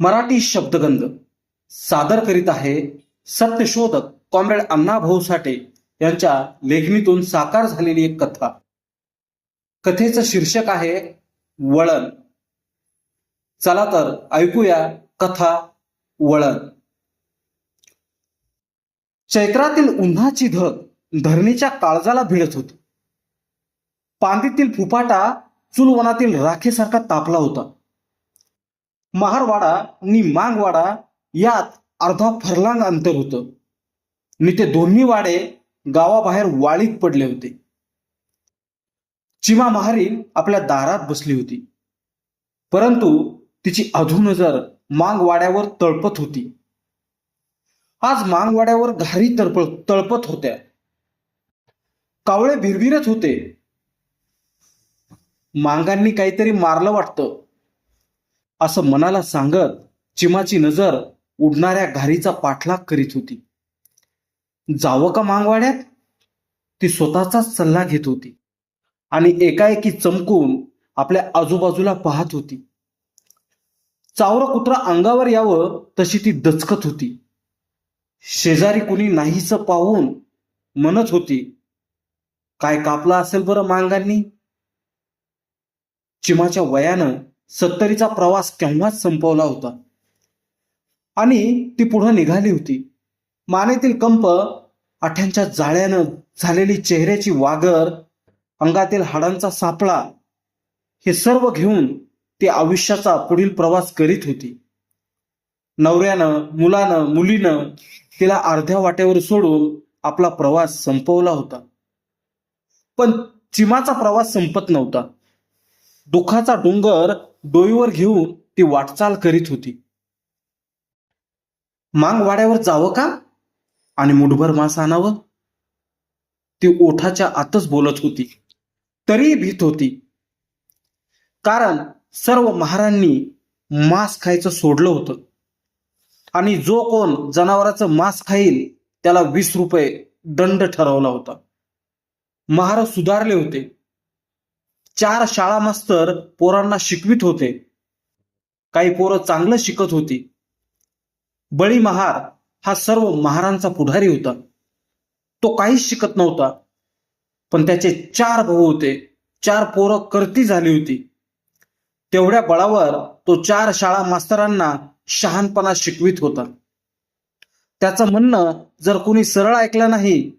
मराठी शब्दगंध सादर करीत आहे सत्यशोधक कॉम्रेड अण्णाभाऊ साठे यांच्या लेखणीतून साकार झालेली एक कथा. कथेचं शीर्षक आहे वळण. चला तर ऐकूया कथा वळण. चैत्रातील उन्हाची धग धरणीच्या काळजाला भिडत होती. पांदीतील फुफाटा चुलवनातील राखेसारखा तापला होता. महारवाडा आणि मांगवाडा यात अर्धा फरलांग अंतर होतं. आणि ते दोन्ही वाडे गावाबाहेर वाळीत पडले होते. चिमा महारीन आपल्या दारात बसली होती. परंतु तिची अधू नजर मांगवाड्यावर तळपत होती. आज मांगवाड्यावर घारी तळप तळपत होत्या. कावळे भिरभिरत होते. मांगांनी काहीतरी मारलं वाटतं. असं मनाला सांगत चिमाची नजर उडणाऱ्या घारीचा पाठलाग करीत होती. जावं का मांगवाड्यात? ती स्वतःचाच सल्ला घेत होती आणि एकाएकी चमकून आपल्या आजूबाजूला पाहत होती. चावर कुत्रा अंगावर यावं तशी ती दचकत होती. शेजारी कुणी नाहीस पाहून म्हणत होती काय कापला असेल बरं मांगांनी? चिमाच्या वयानं सत्तरीचा प्रवास केव्हाच संपवला होता? आणि ती पुढं निघाली होती. मानेतील कंप आठ्यांच्या जाळ्यानं झालेली चेहऱ्याची वागर अंगातील हाडांचा सापळा हे सर्व घेऊन ती आयुष्याचा पुढील प्रवास करीत होती. नवऱ्यानं मुलानं मुलीनं तिला अर्ध्या वाटेवर सोडून आपला प्रवास संपवला होता. पण चिमाचा प्रवास संपत नव्हता. दुःखाचा डोंगर डोईवर घेऊन ती वाटचाल करीत होती. मांग वाड्यावर जावं का? आणि मुठभर मांस आणावं? ती ओठाच्या आतच बोलत होती. तरी भीत होती. कारण सर्व महारांनी मांस खायचं सोडलं होतं. आणि जो कोण जनावराचं मांस खाईल त्याला वीस रुपये दंड ठरवला होता. महार सुधारले होते. चार शाळा मास्तर पोरांना शिकवित होते. काही पोरं चांगलं शिकत होती. बळी महार हा सर्व महारांचा पुढारी होता. तो काहीच शिकत नव्हता. पण त्याचे चार भाऊ होते. चार पोरं करती झाली होती. तेवढ्या बळावर तो चार शाळा मास्तरांना शहाणपणा शिकवित होता. त्याचं म्हणणं जर कोणी सरळ ऐकलं नाही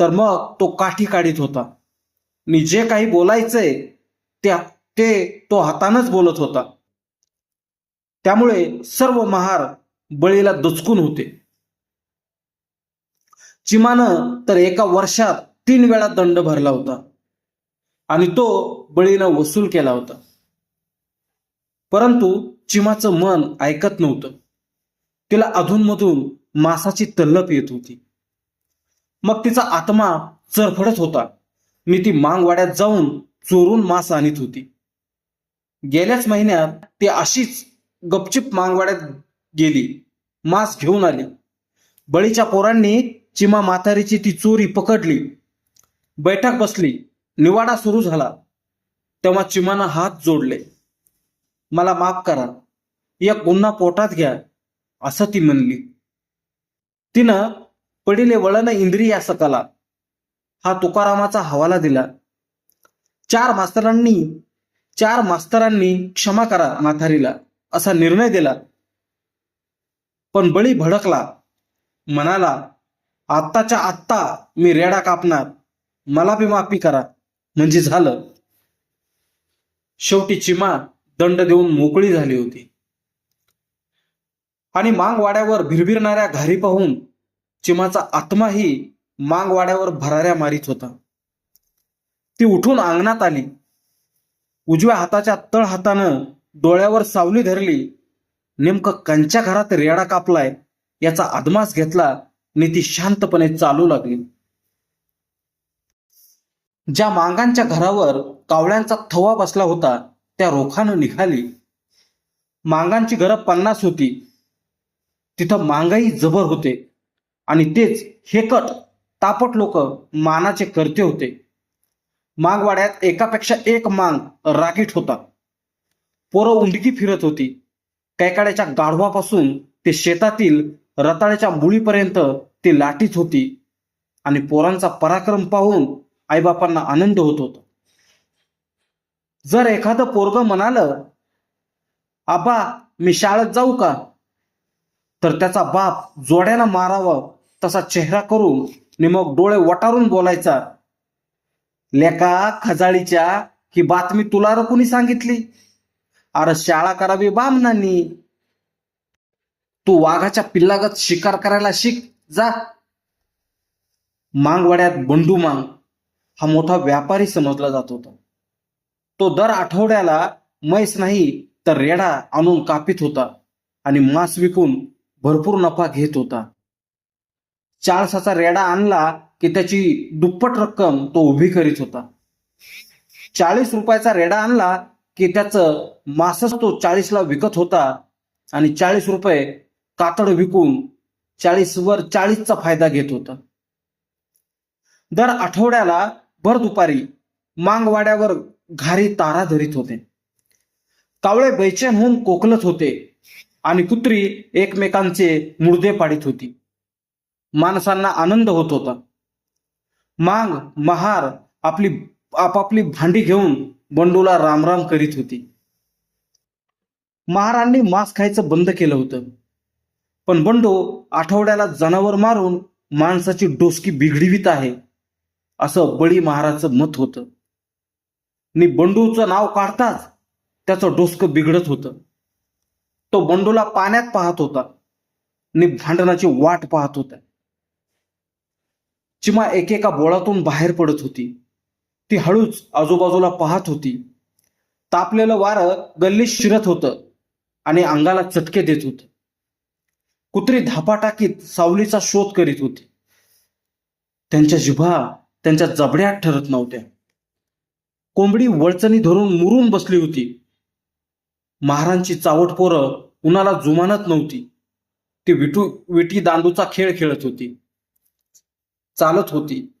तर मग तो काठी काढीत होता. आणि जे काही बोलायचंय त्या ते तो हातानच बोलत होता. त्यामुळे सर्व महार बळीला दचकून होते. चिमानं तर एका वर्षात तीन वेळा दंड भरला होता आणि तो बळीनं वसूल केला होता. परंतु चिमाचं मन ऐकत नव्हतं. तिला अधूनमधून मासाची तल्लप येत होती. मग तिचा आत्मा चरफडत होता. मी ती मांगवाड्यात जाऊन चोरून मांस आणीत होती. गेल्याच महिन्यात ती अशीच गपचिप मांगवाड्यात गेली. मांस घेऊन आली. बळीच्या पोरांनी चिमा म्हातारीची ती चोरी पकडली. बैठक बसली. निवाडा सुरू झाला. तेव्हा चिमानं हात जोडले. मला माफ करा. एक गुन्हा पोटात घ्या असं ती म्हणली. तिनं पडिले वळण इंद्रिया सकला हा तुकारामाचा हवाला दिला. चार मास्तरांनी चार मास्तरांनी क्षमा करा माथारीला असा निर्णय दिला. पण बळी भडकला. म्हणाला आत्ताच्या आत्ता मी रेडा कापणार. मला बी माफी करा. म्हणजे झालं. शेवटी चिमा दंड देऊन मोकळी झाली होती. आणि मांगवाड्यावर भिरभिरणाऱ्या घारी पाहून चिमाचा आत्माही मांगवाड्यावर भराऱ्या मारीत होता. ती उठून अंगणात आली. उजव्या हाताच्या तळ हातानं डोळ्यावर सावली धरली. नेमकं कंच्या घरात रेडा कापलाय याचा अदमास घेतला आणि ती शांतपणे चालू लागली. ज्या मांगांच्या घरावर कावळ्यांचा थवा बसला होता त्या रोखानं निघाली. मांगांची घरं पन्नास होती. तिथं मांगाई जबर होते. आणि तेच हेकट तापट लोक मानाचे करते होते. मागवाड्यात एकापेक्षा एक मांग राकीट होता. पोरं उंडकी फिरत होती. कैकाड्याच्या गाढवापासून ते शेतातील रताळ्याच्या मुळीपर्यंत ती लाटीत होती आणि पोरांचा पराक्रम पाहून आईबापांना आनंद होत होता. जर एखादं पोरग म्हणालं आबा मी शाळेत जाऊ का? तर त्याचा बाप जोड्यानं मारावा तसा चेहरा करून नि मग डोळे वटारून बोलायचा. लेका खजाळीच्या ही बातमी तुला र कुणी सांगितली? अरे शाळा करावी बामनांनी तू वाघाच्या पिल्लागत शिकार करायला शिक जा. मांगवाड्यात बंडू मांग. हा मोठा व्यापारी समजला जात होता. तो दर आठवड्याला मैस नाही तर रेडा आणून कापित होता आणि मांस विकून भरपूर नफा घेत होता. चाळसाचा रेडा आणला की त्याची दुप्पट रक्कम तो उभी करीत होता. चाळीस रुपयाचा रेडा आणला की त्याचं मासच तो चाळीसला विकत होता आणि चाळीस रुपये कातड विकून चाळीसवर चाळीसचा फायदा घेत होता. दर आठवड्याला भर दुपारी मांगवाड्यावर घारी तारा धरीत होते. कावळे बैचेन होऊन कोकलत होते आणि कुत्री एकमेकांचे मुर्दे पाडित होती. माणसांना आनंद होत होता. मांग महार आपली आपापली भांडी घेऊन बंडूला रामराम करीत होती. महारांनी मांस खायचं बंद केलं होतं. पण बंडू आठवड्याला जनावर मारून माणसाची डोसकी बिघडवीत आहे असं बळी महाराजचं मत होतं. नि बंडूचं नाव काढताच त्याचं डोसकं बिघडत होतं. तो बंडूला पाण्यात पाहत होता. नि भांडणाची वाट पाहत होता चिमा एकेका बोळातून बाहेर पडत होती. ती हळूच आजूबाजूला पाहत होती. तापलेलं वारं गल्लीत शिरत होतं आणि अंगाला चटके देत होत. कुत्री धापा टाकीत सावलीचा शोध करीत होती. त्यांच्या जिभा त्यांच्या जबड्यात ठरत नव्हत्या. कोंबडी वळचणी धरून मुरून बसली होती. महारांची चावट पोरं उन्हाला जुमानत नव्हती. ती विटू विटी दांडूचा खेळ खेळत होती. चालत होती.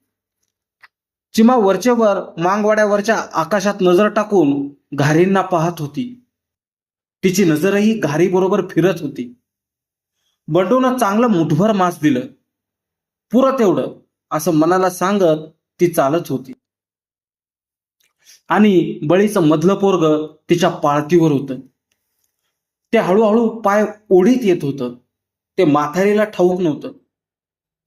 चिमा वरचेवर मांगवाड्यावरच्या आकाशात नजर टाकून घारींना पाहत होती. तिची नजरही घारी बरोबर फिरत होती. बंडून चांगलं मुठभर मांस दिलं. पुरं तेवढं असं मनाला सांगत ती चालत होती. आणि बळीचं मधलं पोरग तिच्या पाळतीवर होत. ते हळूहळू पाय ओढीत येत होतं. ते माथारीला ठाऊक नव्हतं.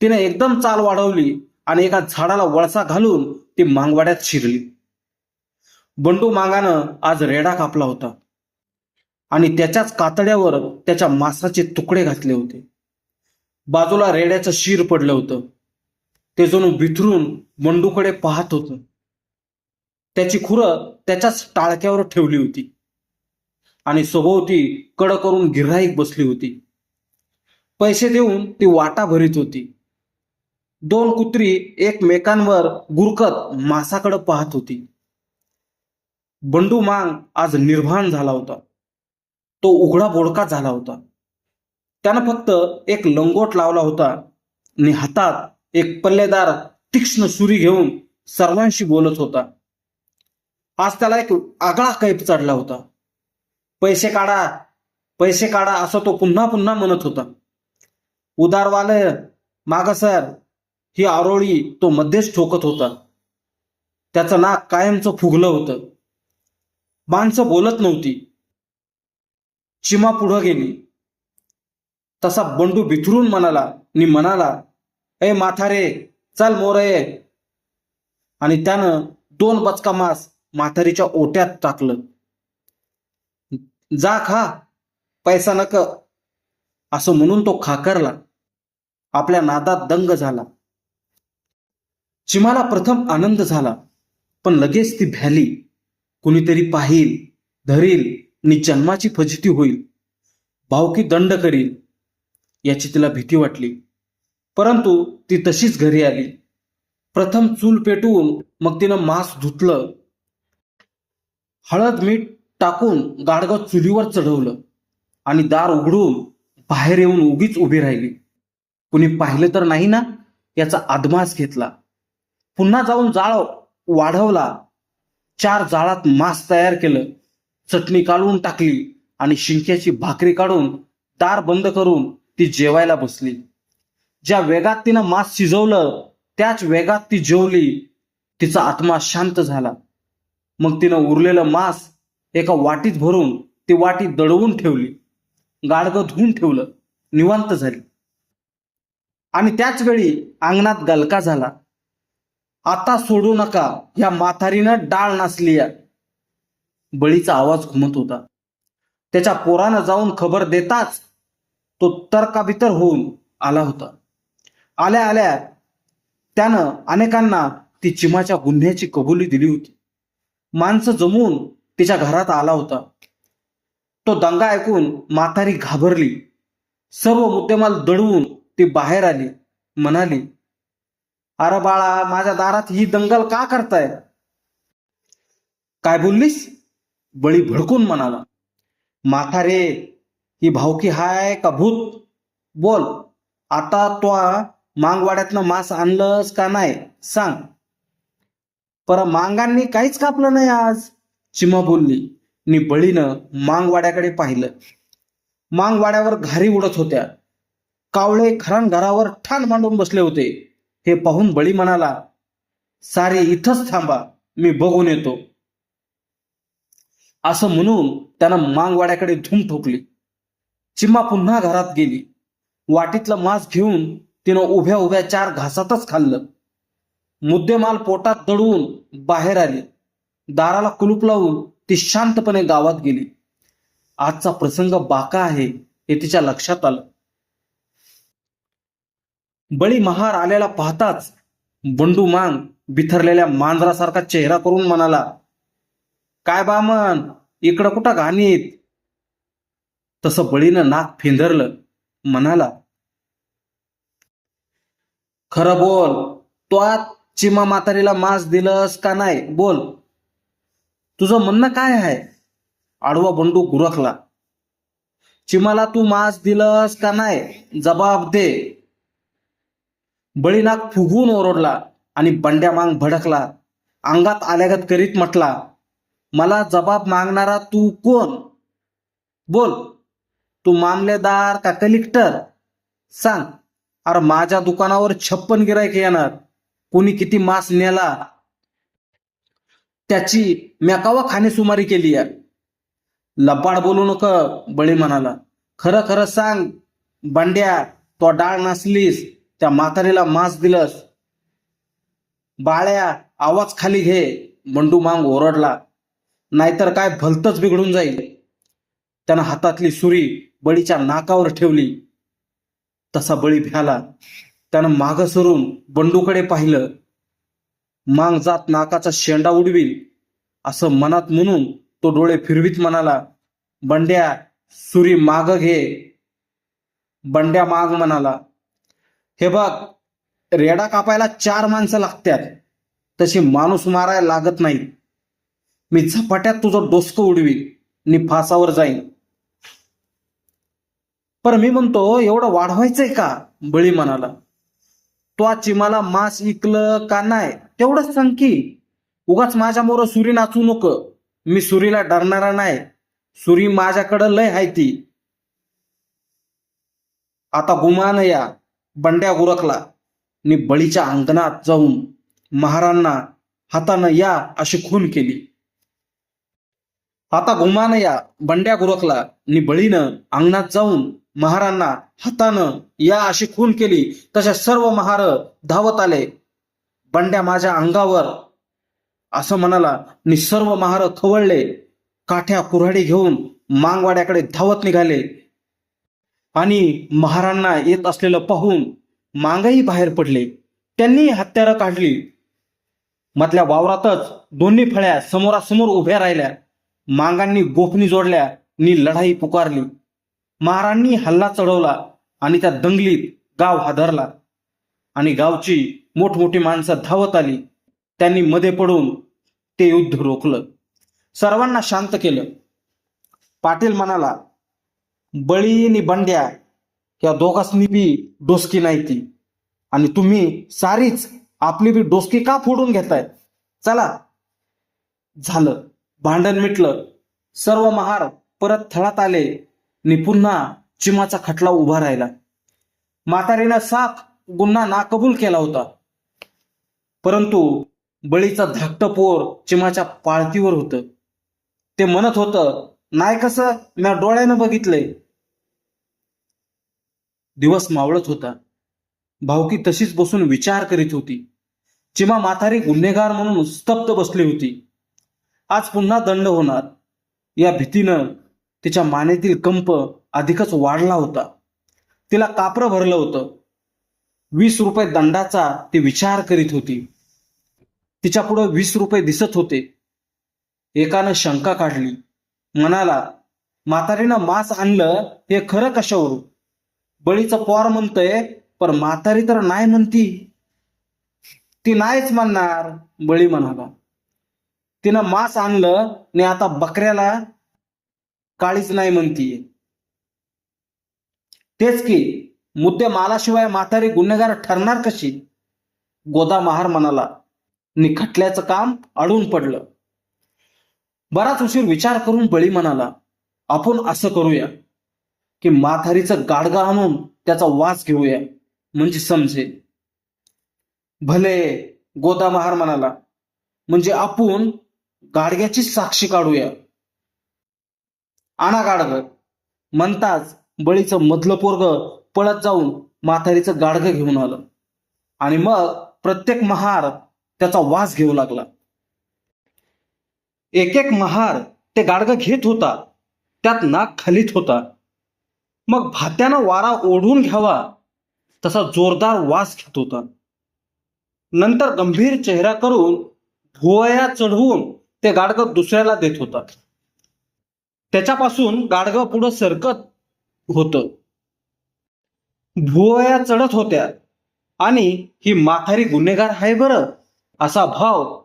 तिने एकदम चाल वाढवली आणि एका झाडाला वळसा घालून ती मांगवाड्यात शिरली. बंडू मांगानं आज रेडा कापला होता. आणि त्याच्याच कातड्यावर त्याच्या मांसाचे तुकडे घातले होते. बाजूला रेड्याचं शिर पडलं होतं. ते जणू बिथरून बंडूकडे पाहत होतं. त्याची खुरं त्याच्याच टाळक्यावर ठेवली होती. आणि सभोवती कड करून गिराईक बसली होती. पैसे देऊन ती वाटा भरीत होती. दोन कुत्री एकमेकांवर गुरकत मासाकडे पाहत होती. बंडू मांग आज निर्भाण झाला होता. तो उघडा बोडका झाला होता. त्यानं फक्त एक लंगोट लावला होता आणि हातात एक पल्लेदार तीक्ष्ण सुरी घेऊन सर्वांशी बोलत होता. आज त्याला एक आगळा कैप चढला होता. पैसे काढा पैसे काढा असं तो पुन्हा पुन्हा म्हणत होता. उदारवाले माग सर ही आरोळी तो मध्येच ठोकत होता. त्याचं नाक कायमचं फुगलं होतं. माणसं बोलत नव्हती. चिमा पुढं गेली. तसा बंडू बिथरून म्हणाला नि म्हणाला ए माथारे चल मोरे आणि त्यानं दोन बचका मास म्हातारीच्या ओट्यात टाकलं. जा खा पैसा नक असं म्हणून तो खाकरला. आपल्या नादात दंग झाला. चिमाला प्रथम आनंद झाला पण लगेच ती भ्याली. कुणीतरी पाहिल धरील आणि जन्माची फजिती होईल. भावकी दंड करील याची तिला भीती वाटली. परंतु ती तशीच घरी आली. प्रथम चूल पेटवून मग तिनं मांस धुतलं. हळद मीठ टाकून गाडगं चुलीवर चढवलं आणि दार उघडून बाहेर येऊन उगीच उभी राहिली. कुणी पाहिलं तर नाही ना याचा आदमास घेतला. पुन्हा जाऊन जाळ वाढवला. चार जाळात मांस तयार केलं. चटणी काढून टाकली आणि शिंक्याची भाकरी काढून दार बंद करून ती जेवायला बसली. ज्या वेगात तिनं मांस शिजवलं त्याच वेगात ती जेवली. तिचा आत्मा शांत झाला. मग तिनं उरलेलं मांस एका वाटीत भरून ती वाटी दडवून ठेवली. गाडगं धुवून ठेवलं. निवांत झाली. आणि त्याच वेळी अंगणात गलका झाला. आता सोडू नका. या माथारीनं डाळ नाचली या बळीचा आवाज घुमत होता. त्याच्या पोरानं जाऊन खबर देताच तो तर्काबितर होऊन आला होता. आल्या आल्या त्यानं अनेकांना ती चिमाच्या गुन्ह्याची कबुली दिली होती. माणसं जमून तिच्या घरात आला होता. तो दंगा ऐकून माथारी घाबरली. सर्व मुद्देमाल दडवून ती बाहेर आली. म्हणाली अरे बाळा माझ्या दारात ही दंगल का करताय? काय बोललीस? बळी भडकून म्हणाला. म्हातारे ही भावकी हाय का भूत? बोल. आता तो मांगवाड्यातनं मांस आणलंस का नाही? सांग. पर मांगांनी काहीच कापलं नाही आज. चिमा बोलली. नि बळीनं मांगवाड्याकडे पाहिलं. मांगवाड्यावर घारी उडत होत्या. कावळे खरान घरावर ठाण मांडून बसले होते. हे पाहून बळी म्हणाला सारे इथंच थांबा मी बघून येतो. असं म्हणून त्यानं मांगवाड्याकडे धूम ठोकली. चिम्मा पुन्हा घरात गेली. वाटीतलं मांस घेऊन तिनं उभ्या उभ्या चार घासातच खाल्लं. मुद्देमाल पोटात दडवून बाहेर आली. दाराला कुलूप लावून ती शांतपणे गावात गेली. आजचा प्रसंग बाका आहे हे तिच्या लक्षात आलं. बळी महार आलेला पाहताच बंडू मांग बिथरलेल्या मांजरासारखा चेहरा करून म्हणाला काय बामन इकडं कुठं घाणीत? तसं बळीनं नाक फेंदरलं म्हणाला खरं बोल तो आज चिमा म्हातारीला मांस दिलंस का नाही बोल. तुझं म्हणणं काय आहे? आडवा बंडू गुरखला चिमाला तू मांस दिलंस का नाही जबाब दे. बळीनाग फुगून ओरडला आणि बंड्या मांग भडकला. अंगात आल्यागत करीत म्हटला मला जबाब मागणारा तू कोण? बोल. तू मामलेदार का कलेक्टर? सांग. अरे माझ्या दुकानावर छप्पन गिरायक येणार. कोणी किती मास नेला? त्याची म्याकावा खाणेसुमारी केली आहे लबाड बोलू नक बळी म्हणाला. खरं खरं सांग बंड्या तो डाळ नसलीस. त्या म्हातारीला मांस दिलंस. बाळ्या आवाज खाली घे. बंडू मांग ओरडला. नाहीतर काय भलतच बिघडून जाईल. त्यानं हातातली सुरी बळीच्या नाकावर ठेवली. तसा बळी भ्याला. त्यानं माग सरून बंडूकडे पाहिलं. मांग जात नाकाचा शेंडा उडवील असं मनात म्हणून तो डोळे फिरवीत म्हणाला बंड्या सुरी माग घे. बंड्या माग म्हणाला हे बघ रेडा कापायला चार माणसं लागतात तशी माणूस मारायला लागत नाही. मी झपाट्यात तुझं डोसकं उडवीन नि फासावर जाईन. पर मी म्हणतो एवढं वाढवायचंय का? बळी म्हणाला तो आज चिमाला मांस इकलं का नाही तेवढंच सांग की उगाच माझ्यामोर सुरी नाचू नको. मी सुरीला डरणारा नाही. सुरी माझ्याकडं लय हाय ती. आता गुमान या. बंड्या गुरखला नि बळीच्या अंगणात जाऊन महारांना हातानं या अशी खून केली. आता गुमान या बंड्या गुरकला. नि बळीनं अंगणात जाऊन महारांना हातानं या अशी खून केली. तशा सर्व महार धावत आले. बंड्या माझ्या अंगावर. असं म्हणाला आणि सर्व महार खवळले. काठ्या कुऱ्हाडी घेऊन मांगवाड्याकडे धावत निघाले. आणि महारांना येत असलेलं पाहून मांगही बाहेर पडले. त्यांनी हत्यारं काढली. मधल्या वावरातच दोन्ही फळ्या समोरासमोर उभ्या राहिल्या. मांगांनी गोफणी जोडल्या नि लढाई पुकारली. महारांनी हल्ला चढवला आणि त्या दंगलीत गाव हादरला. आणि गावची मोठमोठी माणसं धावत आली. त्यांनी मध्ये पडून ते युद्ध रोखलं. सर्वांना शांत केलं. पाटील म्हणाला बळी नि बंड्या या दोघांनी बी डोसकी नाही ती. आणि तुम्ही सारीच आपली बी डोसकी का फोडून घेताय चला. झालं. भांडण मिटलं. सर्व महार परत थळात आले नि पुन्हा चिमाचा खटला उभा राहिला. म्हातारीनं साफ गुन्हा नाकबूल केला होता. परंतु बळीचा धाकट पोर चिमाच्या पाळतीवर होतं. ते म्हणत होतं नाही कसं? म्या डोळ्यानं बघितलंय. दिवस मावळत होता. भावकी तशीच बसून विचार करीत होती. चिमा म्हातारी गुन्हेगार म्हणून स्तब्ध बसली होती. आज पुन्हा दंड होणार. या भीतीनं तिच्या मानेतील कंप अधिकच वाढला होता. तिला कापरं भरलं होतं. वीस रुपये दंडाचा ती विचार करीत होती. तिच्या पुढं वीस रुपये दिसत होते. एकानं शंका काढली. म्हणाला म्हातारीनं मांस आणलं हे खरं कशावरून? बळीचं पोर म्हणतंय पण म्हातारी तर नाही म्हणती. ती नाहीच म्हणणार बळी म्हणाला. तिनं मांस आणलं आणि आता बकऱ्याला काळीच नाही म्हणतीये तेच की मुद्दे मालाशिवाय म्हातारी गुन्हेगार ठरणार कशी? गोदा महार म्हणाला निखटल्याचं काम अडून पडलं. बराच उशीर विचार करून बळी म्हणाला आपण असं करूया. की माथारीचं गाडगा आणून त्याचा वास घेऊया. म्हणजे समजे. भले गोदा महार म्हणाला म्हणजे आपण गाडग्याची साक्षी काढूया. आणा गाडग म्हणताच बळीचं मधलं पोरग पळत जाऊन माथारीचं गाडगं घेऊन आलं. आणि मग प्रत्येक महार त्याचा वास घेऊ लागला. एक एक महार ते गाडगं घेत होता. त्यात नाक खालीत होता. मग भात्यानं वारा ओढून घ्यावा तसा जोरदार वास घेत होता. नंतर गंभीर चेहरा करून भुवया चढवून ते गाडगं दुसऱ्याला देत होता. त्याच्यापासून गाडगं पुढं सरकत होतं. भुवया चढत होत्या आणि ही माथारी गुन्हेगार आहे बरं असा भाव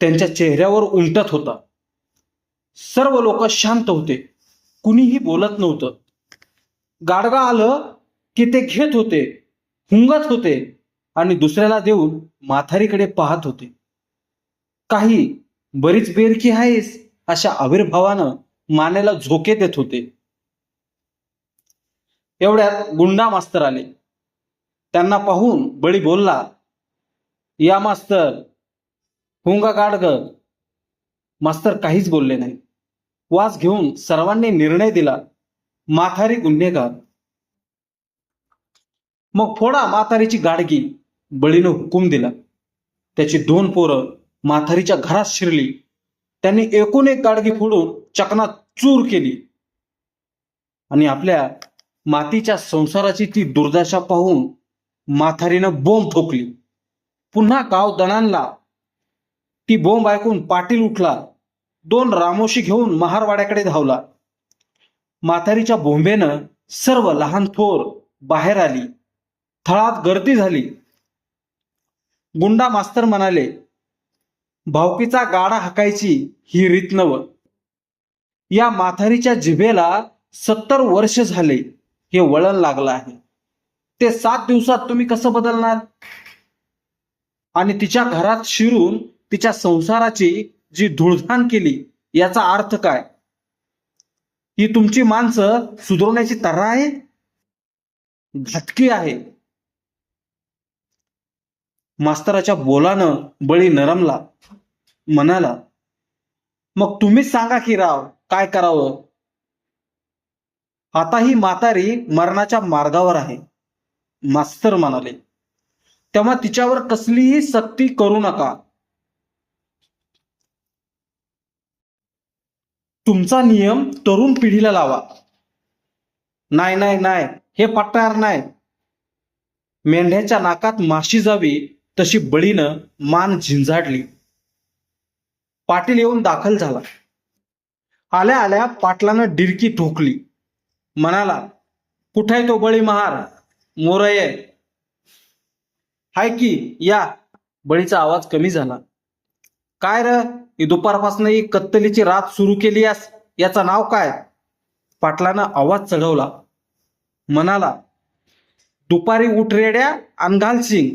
त्यांच्या चेहऱ्यावर उमटत होता. सर्व लोक शांत होते. कुणीही बोलत नव्हतं. गाडगा आलं की ते घेत होते हुंगत होते आणि दुसऱ्याला देऊन माथारीकडे पाहत होते. काही बरीच बेरकी आहेस अशा आविर्भावानं मानेला झोके देत होते. एवढ्यात गुंडा मास्तर आले. त्यांना पाहून बळी बोलला या मास्तर हुंगा गाडग मास्तर काहीच बोलले नाही वास घेऊन सर्वांनी निर्णय दिला माथारी गुन्हेगार मग फोडा माथारीची गाडगी बळीनं हुकूम दिला. त्याची दोन पोरं माथारीच्या घरात शिरली. त्यांनी एकूण एक गाडगी फोडून चकना चूर केली. आणि आपल्या मातीच्या संसाराची ती दुर्दशा पाहून माथारीनं बोंब ठोकली. पुन्हा गाव दणांला ती बोंब ऐकून पाटील उठला. दोन रामोशी घेऊन महारवाड्याकडे धावला. म्हातारीच्या बोंबेनं सर्व लहान थोर बाहेर आली. थळात गर्दी झाली. गुंडा मास्तर म्हणाले भावकीचा गाडा हाकायची ही रीत नव या माथारीच्या जिभेला सत्तर वर्ष झाले. हे वळण लागलं आहे. ते सात दिवसात तुम्ही कसं बदलणार? आणि तिच्या घरात शिरून तिच्या संसाराची जी धुळधाण केली याचा अर्थ काय? ही तुमची माणसं सुधारण्याची तर्रा आहे? घटकी आहे. मास्तराच्या बोलानं बळी नरमला म्हणाला मग तुम्हीच सांगा की राव काय करावं? आता ही म्हातारी मरणाच्या मार्गावर आहे. मास्तर म्हणाले तेव्हा तिच्यावर कसलीही सक्ती करू नका. तुमचा नियम तरुण पिढीला लावा. नाही नाही नाही हे पटणार नाही. मेंढ्याच्या नाकात माशी जावी तशी बळीनं मान झिंजाडली. पाटील येऊन दाखल झाला. आल्या आल्या पाटलानं डिरकी ठोकली. म्हणाला कुठे तो बळी महार? मोरय हाय की या. बळीचा आवाज कमी झाला. काय र? ही दुपारपासून ही कत्तलीची रात सुरू केली यास. याचं नाव काय? पाटलानं आवाज चढवला. म्हणाला दुपारी उठरेड्या अनघाल सिंग.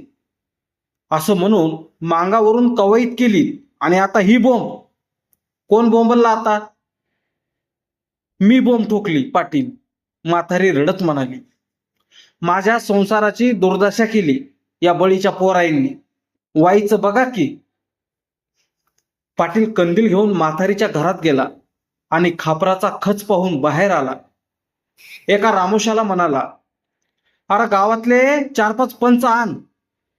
असं म्हणून मांगावरून कवईत केली आणि आता ही बोंब. कोण बोंबलला आता? मी बोंब ठोकली पाटील. म्हातारी रडत म्हणाली. माझ्या संसाराची दुर्दशा केली या बळीच्या पोराईंनी. वाईचं बघा की पाटील कंदील घेऊन माथारीच्या घरात गेला आणि खापराचा खच पाहून बाहेर आला. एका रामोशाला म्हणाला अरे गावातले चार पाच पंच आण.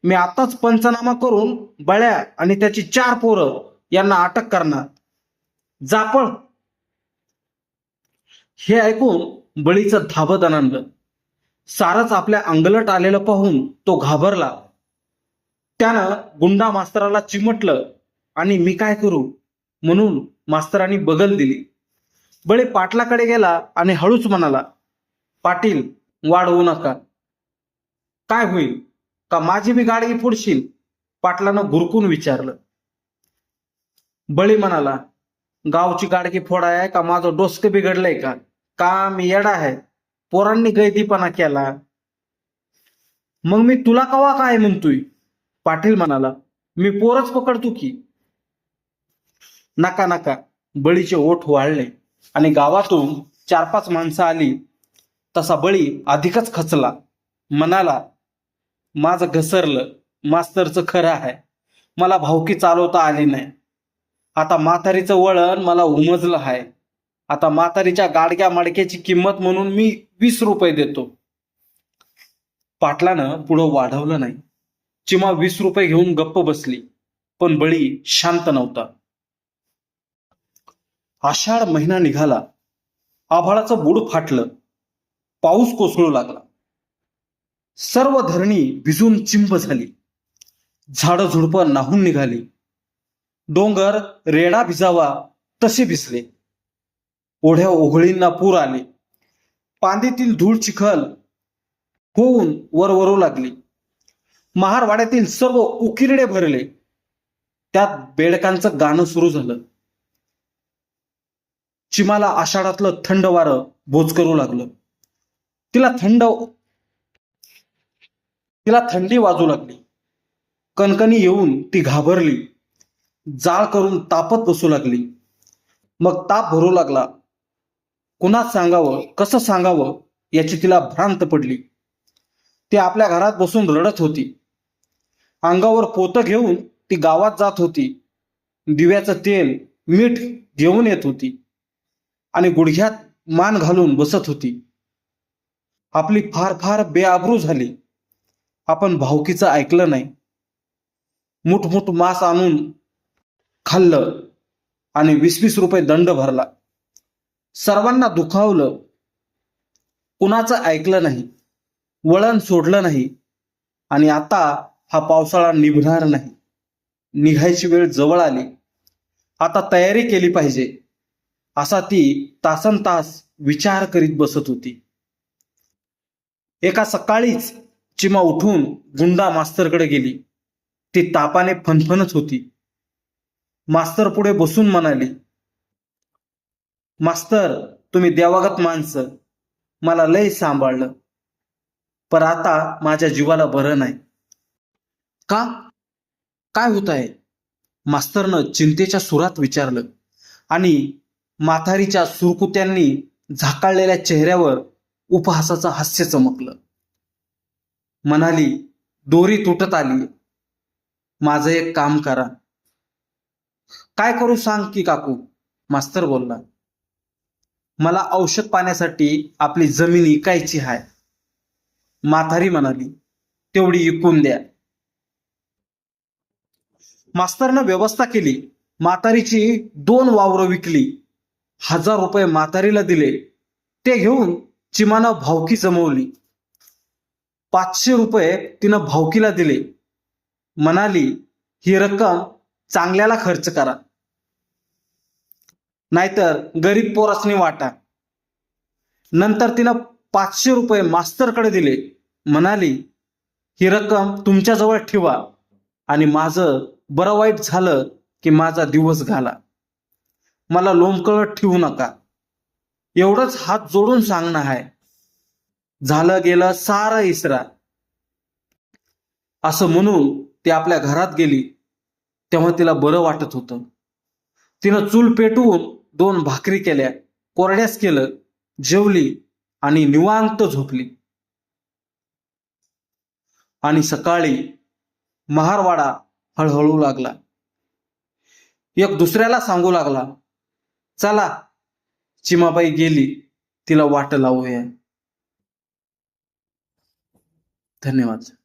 मी आताच पंचनामा करून बळ्या आणि त्याची चार पोरं यांना अटक करणार. जापळ हे ऐकून बळीचं धाबत आनंद सारच आपल्या अंगलट आलेलं पाहून तो घाबरला. त्यानं गुंडा मास्तराला चिमटलं. आणि मी काय करू? म्हणून मास्तरांनी बगल दिली. बळी पाटलाकडे गेला आणि हळूच म्हणाला पाटील वाढवू नका. काय होईल? का माझी मी गाडगी फोडशील? पाटलानं घुरकून विचारलं. बळी म्हणाला गावची गाडगी फोडाय का माझं डोसकं बिघडलंय का? का मी येडा आहे? पोरांनी गैदीपणा केला. मग मी तुला कवा काय म्हणतोय? पाटील म्हणाला मी पोरच पकडतो की. नका नका बळीचे ओठ वाढले आणि गावातून चार पाच माणसं आली. तसा बळी अधिकच खचला. म्हणाला माझं घसरलं. मास्तरचं खरं आहे. मला भावकी चालवता आली नाही. आता म्हातारीचं वळण मला उमजलं आहे. आता म्हातारीच्या गाडग्या मडक्याची किंमत म्हणून मी वीस रुपये देतो. पाटलानं पुढं वाढवलं नाही. चिमा वीस रुपये घेऊन गप्प बसली. पण बळी शांत नव्हता. आषाढ महिना निघाला. आभाळाचं बुड फाटलं. पाऊस कोसळू लागला. सर्व धरणी भिजून चिंब झाली. झाडं झुडपं नाहून निघाली. डोंगर रेडा भिजावा तसे भिजले. ओढ्या ओघळींना पूर आले. पांदीतील धूळ चिखल होऊन वरवरू लागली. महारवाड्यातील सर्व उकिरडे भरले. त्यात बेडकांचं गाणं सुरू झालं. चिमाला आषाढातलं थंड वारं बोज करू लागलं. तिला थंड तिला थंडी वाजू लागली. कणकणी येऊन ती घाबरली. जाळ करून तापत बसू लागली. मग ताप भरू लागला. कुणाच सांगावं कसं सांगावं याची तिला भ्रांत पडली. ती आपल्या घरात बसून रडत होती. अंगावर पोतं घेऊन ती गावात जात होती. दिव्याचं तेल मीठ घेऊन येत होती. आणि गुडघ्यात मान घालून बसत होती. आपली फार फार बेआबरू झाली. आपण भावकीचं ऐकलं नाही. मुठमुठ मांस आणून खाल्लं आणि वीस वीस रुपये दंड भरला. सर्वांना दुखावलं. कुणाचं ऐकलं नाही. वळण सोडलं नाही. आणि आता हा पावसाळा निघणार नाही. निघायची वेळ जवळ आली. आता तयारी केली पाहिजे. असा ती तासन तास विचार करीत बसत होती. एका सकाळीच चिमा उठून गुंडा मास्तरकडे गेली. ती तापाने फणफणत होती. मास्तर पुढे बसून म्हणाली मास्तर तुम्ही देवागत माणसं. मला लय सांभाळलं. पर आता माझ्या जीवाला बरं नाही. का? काय होत आहे? मास्तरनं चिंतेच्या सुरात विचारलं आणि माथारीच्या सुरकुत्यांनी झाकाळलेल्या चेहऱ्यावर उपहासाचं हास्य चमकलं. म्हणाली दोरी तुटत आली. माझं एक काम करा. काय करू सांग की काकू? मास्तर बोलला. मला औषध पाण्यासाठी आपली जमीन इकायची आहे माथारी म्हणाली तेवढी इकून द्या. मास्तरनं व्यवस्था केली. म्हातारीची दोन वावरं विकली. हजार रुपये म्हातारीला दिले ते घेऊन चिमानं भावकी जमवली. पाचशे रुपये तिनं भावकीला दिले. म्हणाली ही रक्कम चांगल्याला खर्च करा. नाहीतर गरीब पोरासनी वाटा. नंतर तिनं पाचशे रुपये मास्तरकडे दिले. म्हणाली ही रक्कम तुमच्याजवळ ठेवा आणि माझं बरं वाईट झालं की माझा दिवस घाला. मला लोंबकळत ठेवू नका. एवढंच हात जोडून सांगणं आहे झालं गेलं सारं इसरा. असं म्हणून ती आपल्या घरात गेली. तेव्हा तिला बरं वाटत होतं. तिनं चूल पेटवून दोन भाकरी केल्या. कोरड्यास केलं जेवली आणि निवांत झोपली. आणि सकाळी महारवाडा हळहळू लागला. एक दुसऱ्याला सांगू लागला चला. चिमाबाई गेली. तिला वाट लावूया. धन्यवाद.